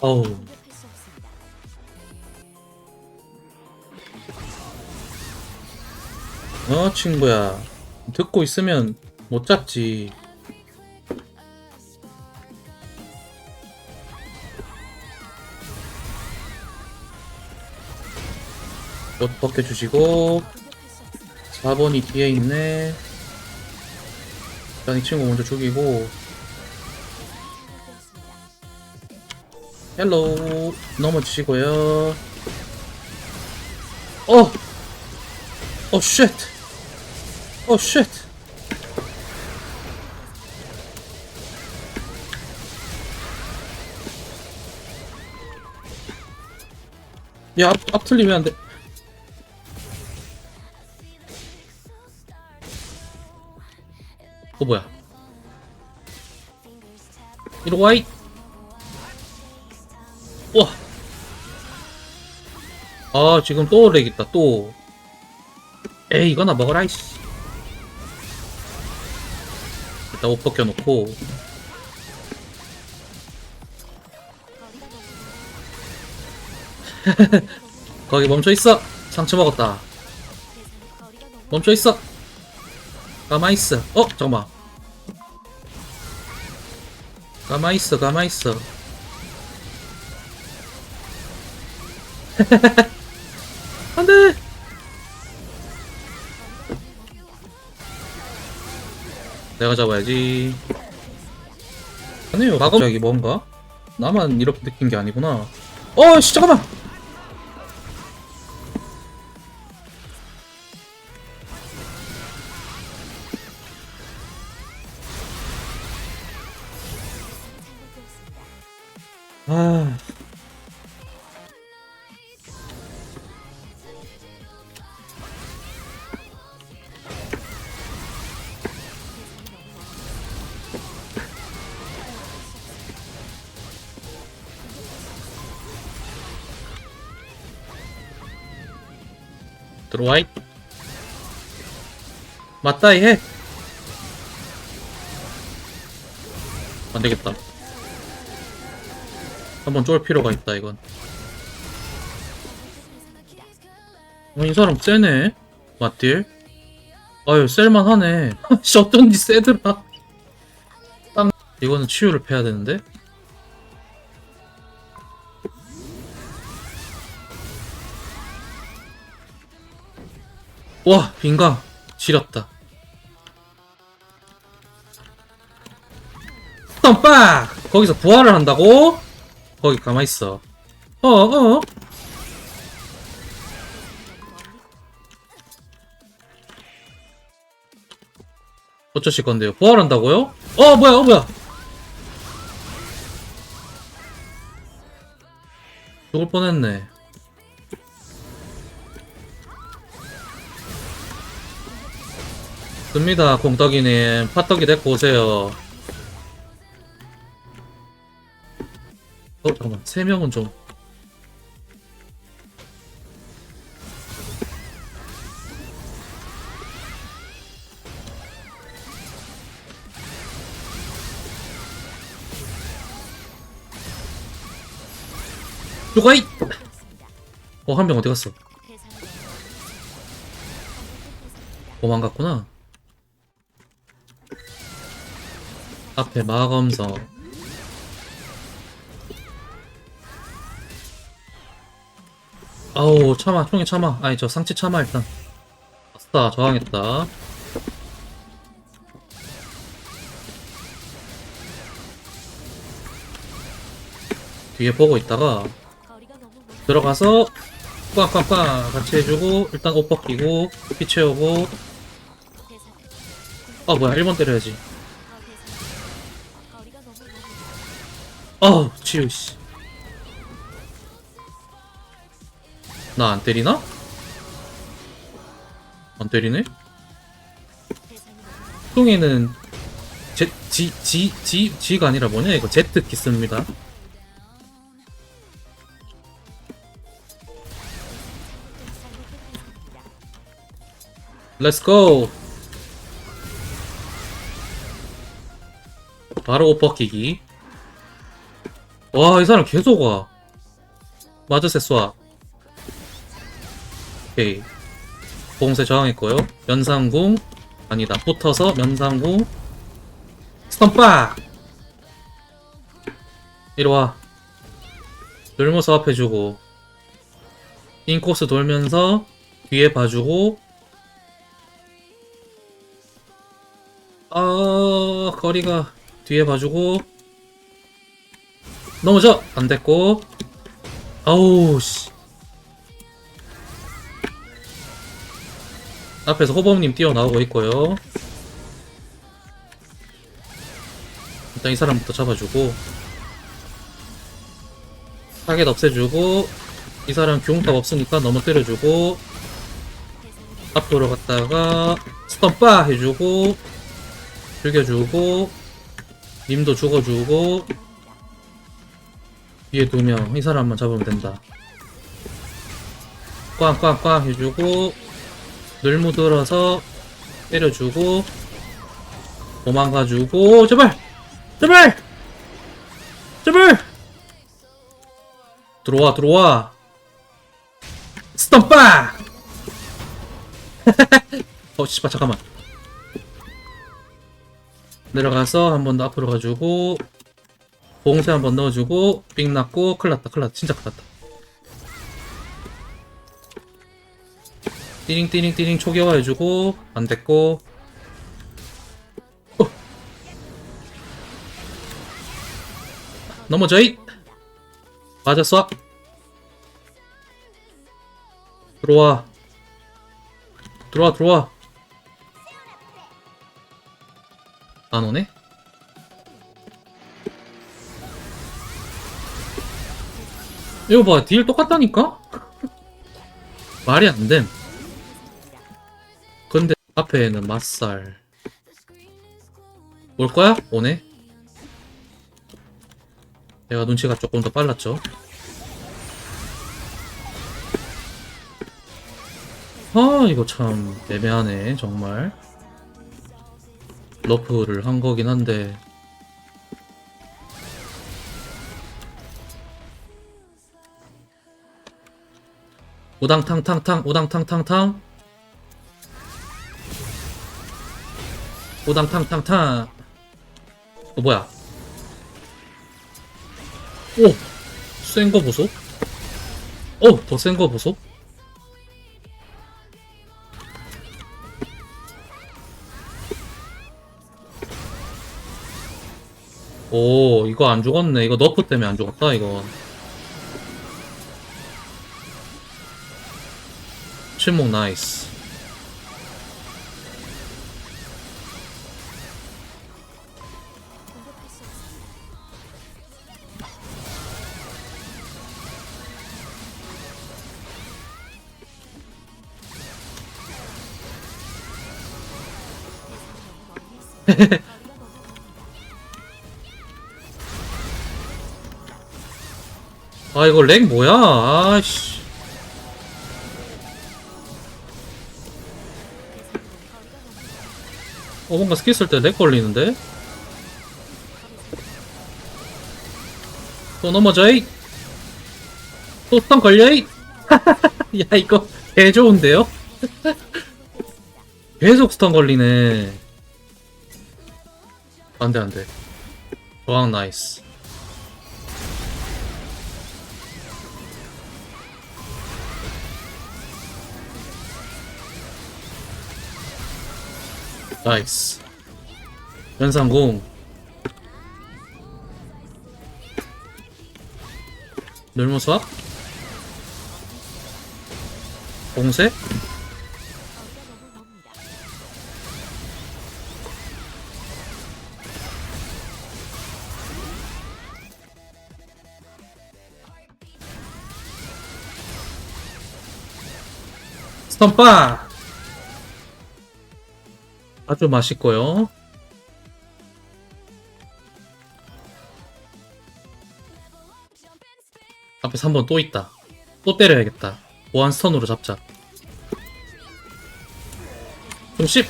어우. 어 친구야 듣고 있으면 못 잡지 옷 벗겨주시고 공격할 수 없습니다. 4번이 뒤에 있네 일단 이 친구 먼저 죽이고. 헬로우 넘어지시고요 어! 어 쉣! 어 쉣! 야, 앞, 앞 틀리면 안 돼. 뭐야. 이리 와이! 와! 아, 지금 또 렉 있다, 또. 에이, 이거나 먹어라, 이씨. 일단 옷 벗겨놓고. 거기 멈춰있어! 상처 먹었다. 멈춰있어! 가만있어. 어, 잠깐만. 가만 있어, 가만 있어. 안 돼! 내가 잡아야지. 아니요, 갑자기 뭔가? 나만 이렇게 느낀 게 아니구나. 어, 씨, 잠깐만! 들어와이. 맞다, 이 해. 안 되겠다. 한번 쫄 필요가 있다, 이건. 어, 이 사람 세네. 맞딜? 아유, 셀만하네. 씨, 어쩐지 세더라. 땅. 이거는 치유를 패야 되는데? 와, 빈가. 지렸다. 덤빡! 거기서 부활을 한다고? 거기 가만있어. 어, 어? 어쩌실 건데요? 부활한다고요? 어, 뭐야, 어, 뭐야! 죽을 뻔했네. 씁니다, 공떡이님. 팥떡이 데리고 오세요. 어, 잠깐만. 세 명은 좀. 누가이! 어, 한 명 어디 갔어? 도망갔구나. 앞에 마검성. 아우, 참아, 총이 참아. 아니, 저 상체 참아, 일단. 아싸, 저항했다. 뒤에 보고 있다가 들어가서 꽉꽉꽉 같이 해주고 일단 옷 벗기고 피 채우고 아 뭐야 1번 때려야지 멀 아우 치유 씨. 나 안 때리나? 안 때리네? 뚱이는 제, G, G, G, G가 아니라 뭐냐 이거 Z 키스입니다 렛츠 고 바로 옷 벗기기 와 이 사람 계속 와. 마저세 쏴 오케이. 봉쇄 저항했고요. 연상궁. 아니다. 붙어서 면상궁. 스턴빠 이리와. 늘모서 앞해주고. 인코스 돌면서 뒤에 봐주고. 아 거리가 뒤에 봐주고 넘어져 안 됐고. 아우 씨. 앞에서 호범님 뛰어나오고 있고요. 일단 이 사람부터 잡아주고. 타겟 없애주고. 이 사람 교훈값 없으니까 대상이 앞으로 갔다가 스턴빠 해주고. 죽여주고. 님도 죽어주고 위에 두 명. 이 사람만 잡으면 된다. 꽝꽝꽝 해주고 늘무 들어서 때려주고 도망가주고 제발! 제발! 제발! 들어와 들어와. 스턴빠! 어 씨발 잠깐만. 내려가서 한 번 더 앞으로 가주고 봉쇄 한번 넣어주고 삑 났고 큰일났다 큰일났다. 진짜 큰일났다. 띠링 띠링 띠링 초기화 해주고 안 됐고. 어. 넘어져 잇 맞았어 들어와. 들어와 들어와. 안 오네? 이거 봐, 딜 똑같다니까? 말이 안 됨. 근데 앞에는 맛살. 올 거야? 오네? 내가 눈치가 조금 더 빨랐죠. 아, 이거 참 애매하네, 정말. 러프를 한 거긴 한데 우당탕탕탕 우당탕탕탕 우당탕탕탕 어 뭐야 오! 센 거 보소? 어! 더 센 거 보소? 오, 이거 안 죽었네. 이거 너프 때문에 안 죽었다, 이거. 너무 멉니다. 아, 이거 렉 뭐야? 아씨. 어, 뭔가 스킬 쓸 때 렉 걸리는데? 또 넘어져이! 또 스턴 걸려이! 야, 이거 개 좋은데요? 계속 스턴 걸리네. 안 돼, 안 돼. 저항 나이스. 나이스. 연상공. 너무 멉니다. 스턴바! 아주 맛있고요. 앞에서 한 번 또 있다. 또 때려야겠다. 보안 스턴으로 잡자. 좀 씹!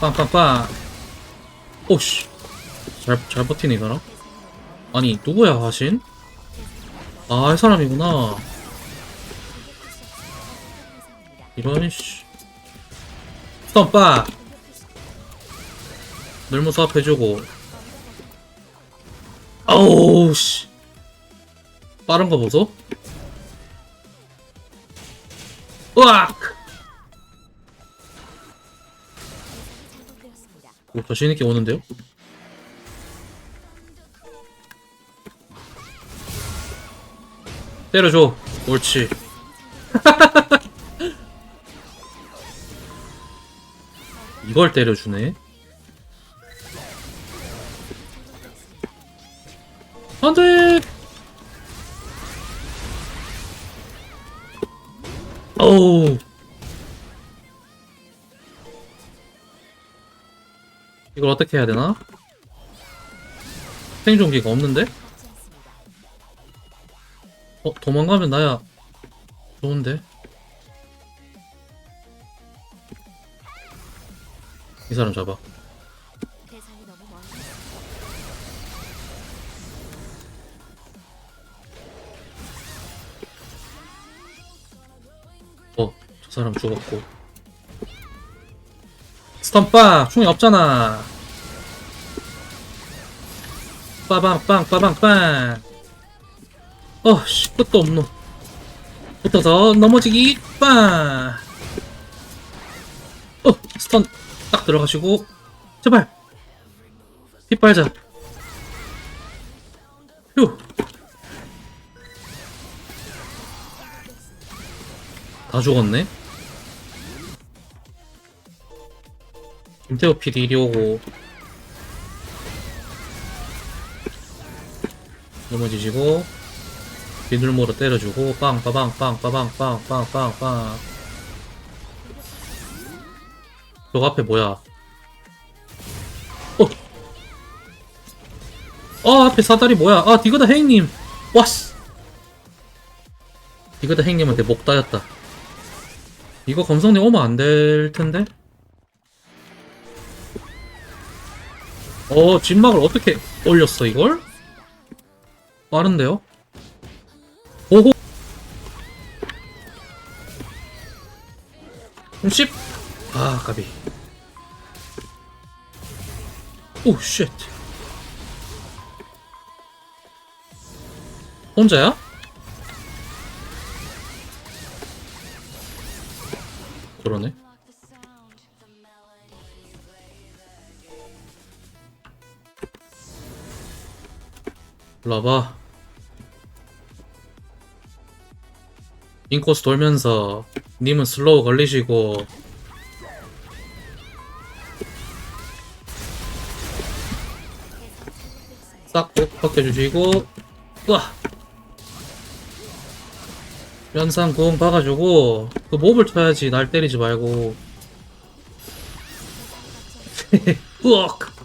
꽝꽝꽝. 오씨. 잘, 잘 버티네, 이 사람. 아니, 누구야, 하신? 아, 이 사람이구나. 이런, 씨. 스턴 빠! 늘무수 앞해주고. 아우, 씨. 빠른 거 보소? 으악! 오, 자신있게 오는데요? 때려줘. 옳지. 이걸 때려주네. 안 돼! 어우. 이걸 어떻게 해야 되나? 생존기가 없는데? 어, 도망가면 나야 좋은데? 이 사람 잡아. 사람 죽었고. 스턴빵! 총이 없잖아! 빠방빵, 빠방빵! 어, 씨, 끝도 없노. 붙어서 넘어지기, 빵! 어, 스턴 딱 들어가시고, 제발! 빗발자. 휴! 다 죽었네? 김태호 PD 이리 오고. 넘어지시고 비둘모로 때려주고 빵 빠방 빵 빠방 빵 빵 빵 빵. 저거 앞에 뭐야? 어! 어 앞에 사다리 뭐야? 아 디그다 행님! 와씨! 디그다 행님한테 목 따였다. 이거 검성님 오면 안 될 텐데? 어, 진막을 어떻게 올렸어, 이걸? 빠른데요? 오호! 30? 아, 까비. 오, 쉣. 혼자야? 일로 와봐. 인코스 돌면서 님은 슬로우 걸리시고. 싹 벗겨주시고. 으아. 연상 구원 박아주고 그 몹을 쳐야지 날 때리지 말고. 으악